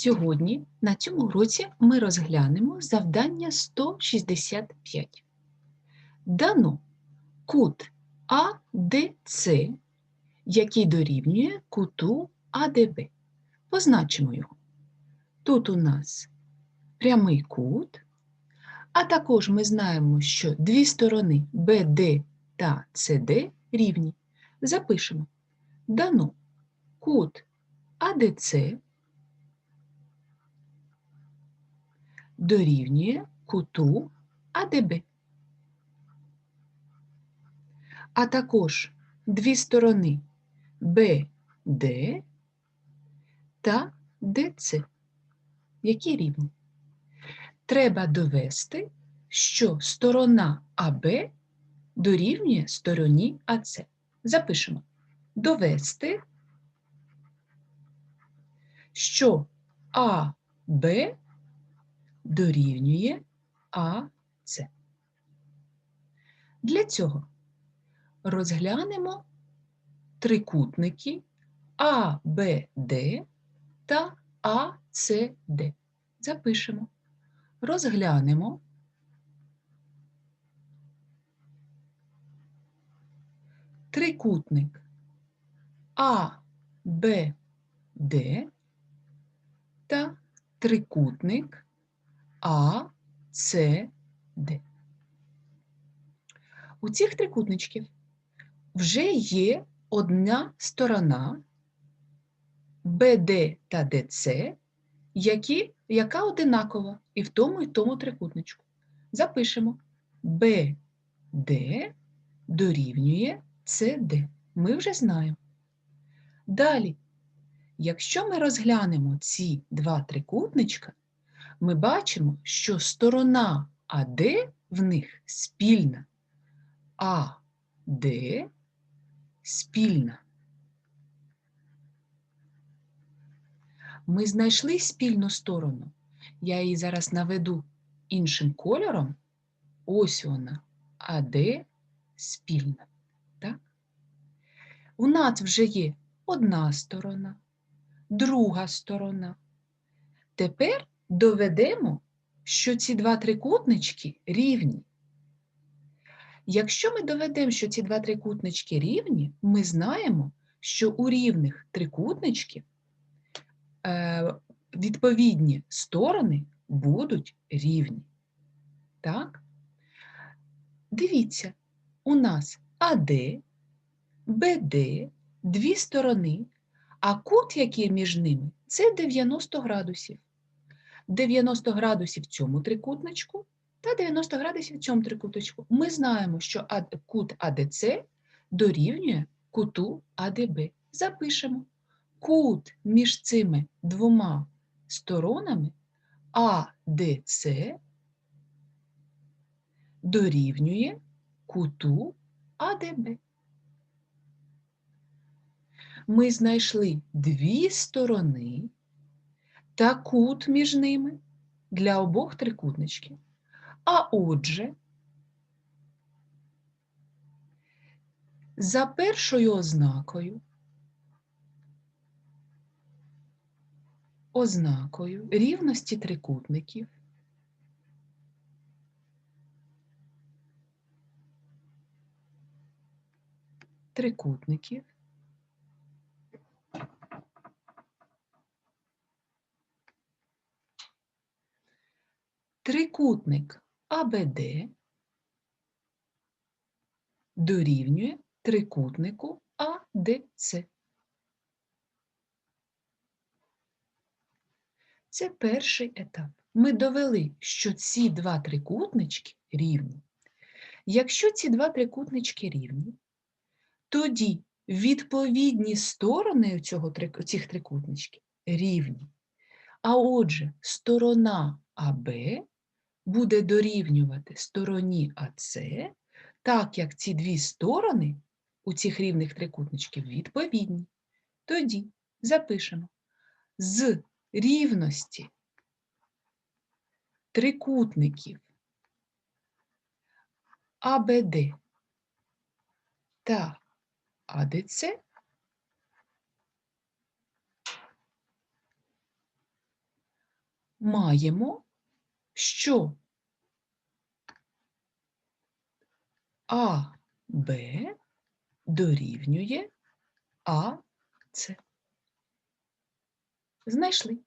Сьогодні на цьому уроці ми розглянемо завдання 165. Дано кут АДЦ, який дорівнює куту АДБ. Позначимо його. Тут у нас прямий кут, а також ми знаємо, що дві сторони BD та CD рівні. Запишемо. Дано кут АДЦ дорівнює куту АДБ. А також дві сторони БД та ДЦ, які рівні. Треба довести, що сторона АБ дорівнює стороні АЦ. Запишемо. Довести, що АБ дорівнює АС. Для цього розглянемо трикутники АБД та АЦД. Запишемо. Розглянемо трикутник АБД та трикутник а, С, Д. У цих трикутничків вже є одна сторона БД та ДЦ, які, яка одинакова і в тому і тому трикутничку. Запишемо БД дорівнює СД. Ми вже знаємо. Далі, якщо ми розглянемо ці два трикутничка, ми бачимо, що сторона АД в них спільна, а Д спільна. Ми знайшли спільну сторону. Я її зараз наведу іншим кольором. Ось вона, АД спільна. Так? У нас вже є одна сторона, друга сторона. Тепер доведемо, що ці два трикутнички рівні. Якщо ми доведемо, що ці два трикутнички рівні, ми знаємо, що у рівних трикутничків е, відповідні сторони будуть рівні. Так? Дивіться, у нас АД, БД, дві сторони, а кут, який між ними, це 90 градусів. 90 градусів цьому трикутничку та 90 градусів цьому трикутничку. Ми знаємо, що кут АДЦ дорівнює куту АДБ. Запишемо. Кут між цими двома сторонами АДЦ дорівнює куту АДБ. Ми знайшли дві сторони та кут між ними для обох трикутничків. А отже, за першою ознакою, ознакою рівності трикутників трикутників трикутник АБД дорівнює трикутнику АДЦ. Це перший етап. Ми довели, що ці два трикутнички рівні. Якщо ці два трикутнички рівні, тоді відповідні сторони цього, цих трикутничків рівні. А отже, сторона АБ буде дорівнювати стороні АС, так як ці дві сторони у цих рівних трикутничків відповідні. Тоді запишемо з рівності трикутників АБД та АДЦ маємо, що АБ дорівнює АС. Знайшли.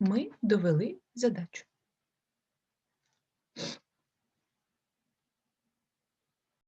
Ми довели задачу.